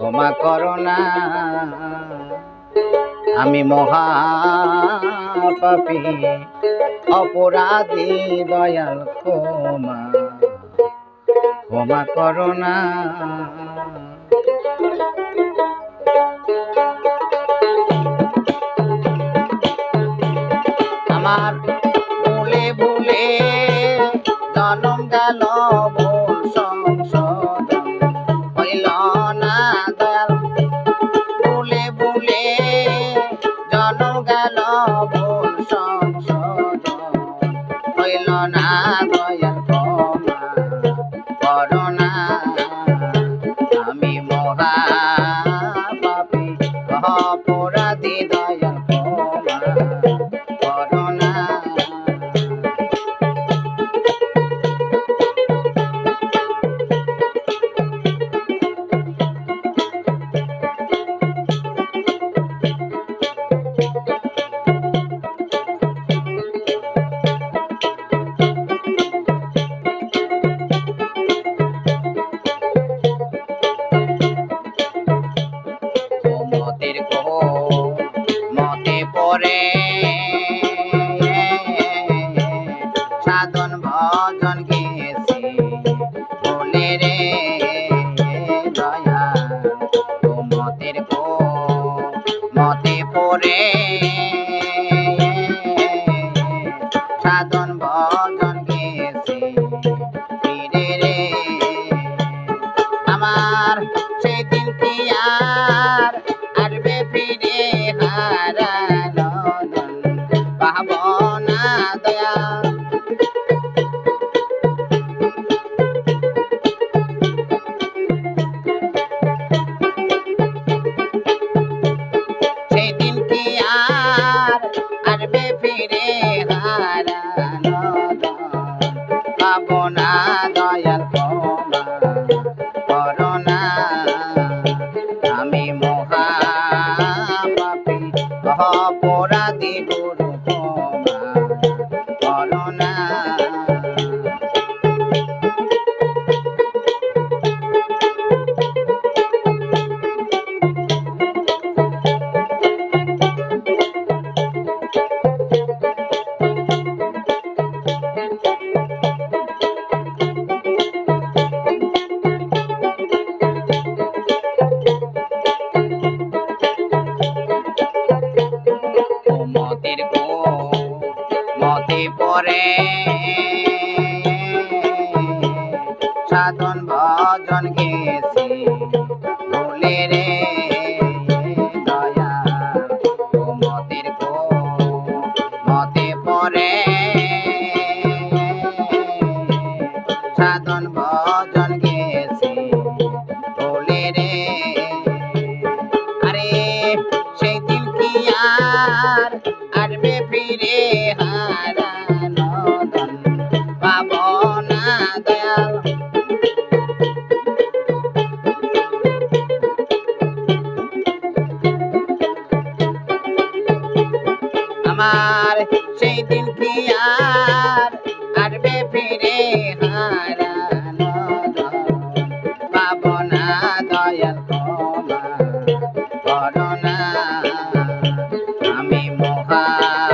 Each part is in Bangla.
ক্ষমা করো না। আমি মহাপাপী অপরাধী দয়াল ক্ষমা। ক্ষমা করো করে। দয়াল করোনা আমি মহা পাপি অপরাধী গুরু করোনা করে। সাধন ভজন গেছি ভুলে রে Bye.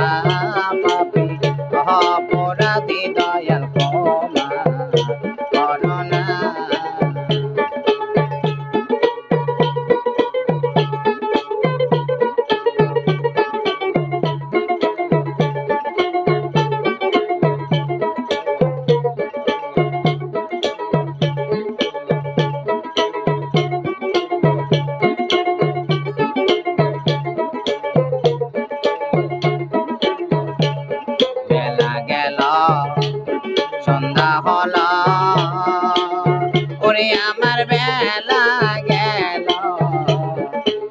করে আমার বেলা গেল।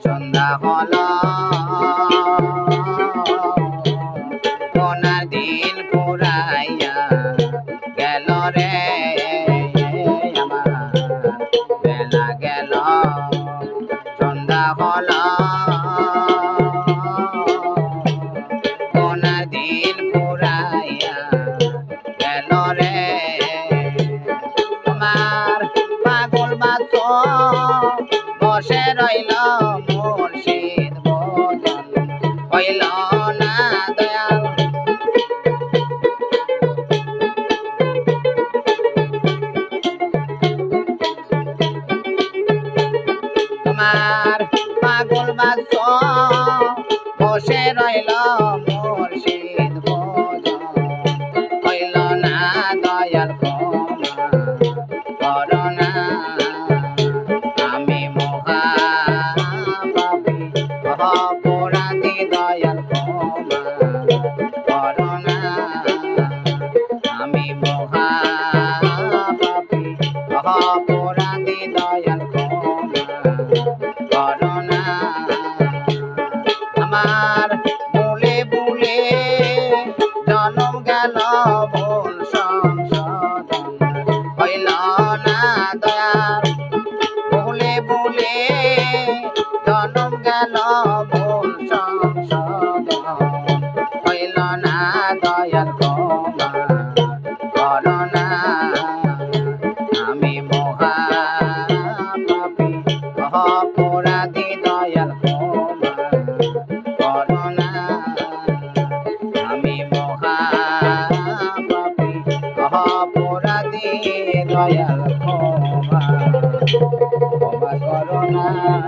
সন্ধ্যা হল। ওনার দিন পুরাইয়া গেল রে। বেলা গেল। সন্ধ্যা হল। ওনার দিন পুরাইয়া know. অপরাধী দয়াল ক্ষমা ক্ষমা করোনা